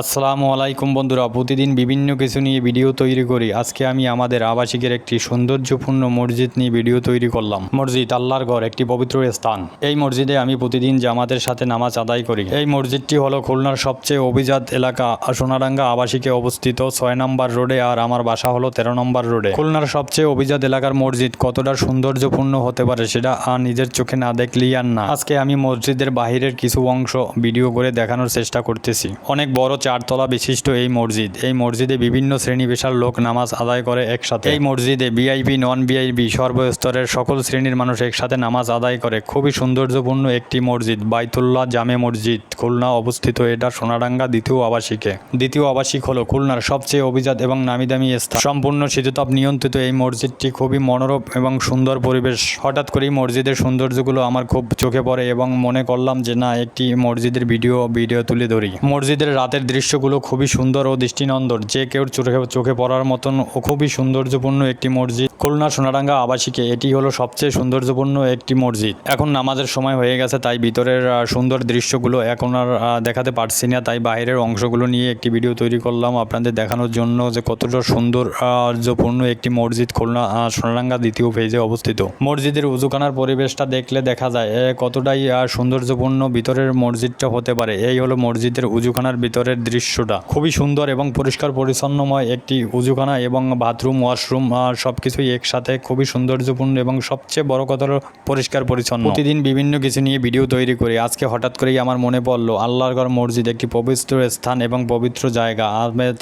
আসসালামু আলাইকুম বন্ধুরা, প্রতিদিন বিভিন্ন কিছু নিয়ে ভিডিও তৈরি করি। আজকে আমি আমাদের আবাসিকের একটি সৌন্দর্যপূর্ণ মসজিদ নিয়ে ভিডিও তৈরি করলাম। মসজিদ আল্লাহর ঘর, একটি পবিত্র স্থান। এই মসজিদে আমি প্রতিদিন জামাতের সাথে নামাজ আদায় করি। এই মসজিদটি হলো খুলনার সবচেয়ে অভিজাত এলাকা। সোনারাঙ্গা আবাসিকে অবস্থিত ছয় নম্বর রোডে আর আমার বাসা হলো তেরো নম্বর রোডে। খুলনার সবচেয়ে অভিজাত এলাকার মসজিদ কতটা সৌন্দর্যপূর্ণ হতে পারে সেটা আর নিজের চোখে না দেখলেই আর না। আজকে আমি মসজিদের বাহিরের কিছু অংশ ভিডিও করে দেখানোর চেষ্টা করতেছি। অনেক বড় চারতলা বিশিষ্ট এই মসজিদ। এই মসজিদে বিভিন্ন শ্রেণি পেশার লোক নামাজ আদায় করে একসাথে। এই মসজিদে ভিআইপি নন ভিআইপি সর্বস্তরের সকল শ্রেণির মানুষ একসাথে নামাজ আদায় করে। খুবই সৌন্দর্যপূর্ণ একটি মসজিদ, বাইতুল্লাহ জামে মসজিদ। খুলনা অবস্থিত, এটা সোনাডাঙ্গা দ্বিতীয় আবাসিকে। দ্বিতীয় আবাসিক হলো খুলনার সবচেয়ে অভিজাত এবং নামি দামি স্থান। সম্পূর্ণ শীততাপ নিয়ন্ত্রিত এই মসজিদটি খুবই মনোরম এবং সুন্দর পরিবেশ। হঠাৎ করেই মসজিদের সৌন্দর্যগুলো আমার খুব চোখে পড়ে এবং মনে করলাম যে, না, একটি মসজিদের ভিডিও ভিডিও তুলে ধরি। মসজিদের রাতের দৃশ্যগুলো খুবই সুন্দর ও দৃষ্টিনন্দন যে কেউ চোখে চোখে পড়ার মতন ও খুবই সৌন্দর্যপূর্ণ একটি মসজিদ। খুলনা সোনারাঙ্গা আবাসিকে, এটি হলো সবচেয়ে সৌন্দর্যপূর্ণ একটি মসজিদ। এখন নামাজের সময় হয়ে গেছে, তাই ভিতরের সুন্দর দৃশ্যগুলো এখন আর দেখাতে পারছি না। তাই বাইরের অংশগুলো নিয়ে একটি ভিডিও তৈরি করলাম আপনাদের দেখানোর জন্য যে কতটা সুন্দর সৌন্দর্যপূর্ণ একটি মসজিদ খুলনা সোনারাঙ্গা দ্বিতীয় ফেজে অবস্থিত। মসজিদের উজুখানার পরিবেশটা দেখলে দেখা যায় কতটাই সৌন্দর্যপূর্ণ ভিতরের মসজিদটা হতে পারে। এই হলো মসজিদের উজুখানার ভিতরের দৃশ্যটা। খুবই সুন্দর এবং পরিষ্কার পরিচ্ছন্নময় একটি উজুখানা এবং বাথরুম, ওয়াশরুম সব কিছুই একসাথে খুবই সৌন্দর্যপূর্ণ এবং সবচেয়ে বড় কথা পরিষ্কার পরিচ্ছন্ন। প্রতিদিন বিভিন্ন কিছু নিয়ে ভিডিও তৈরি করি। আজকে হঠাৎ করেই আমার মনে পড়ল, আল্লাহর ঘর মসজিদ একটি পবিত্র স্থান এবং পবিত্র জায়গা।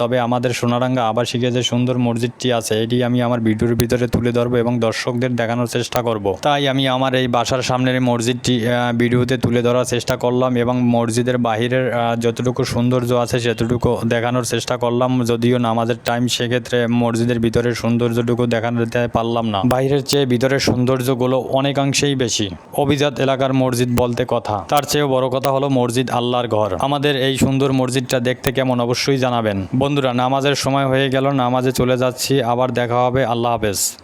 তবে আমাদের সোনারাঙ্গা আবাসিকে যে সুন্দর মসজিদটি আছে, এটি আমি আমার ভিডিওর ভিতরে তুলে ধরবো এবং দর্শকদের দেখানোর চেষ্টা করব। তাই আমি আমার এই বাসার সামনের মসজিদটি ভিডিওতে তুলে ধরার চেষ্টা করলাম এবং মসজিদের বাহিরের যতটুকু সৌন্দর্য আছে সেতটুকু দেখানোর চেষ্টা করলাম, যদিও নামাজের টাইম সেক্ষেত্রে মসজিদের ভিতরের সৌন্দর্যটুকু দেখাতে পারলাম না। বাইরের চেয়ে ভিতরের সৌন্দর্যগুলো অনেকাংশেই বেশি। অভিজাত এলাকার মসজিদ বলতে কথা। তার চেয়েও বড় কথা হলো মসজিদ আল্লাহর ঘর। আমাদের এই সুন্দর মসজিদটা দেখতে কেমন অবশ্যই জানাবেন। বন্ধুরা, নামাজের সময় হয়ে গেল, নামাজে চলে যাচ্ছি। আবার দেখা হবে। আল্লাহ হাফেজ।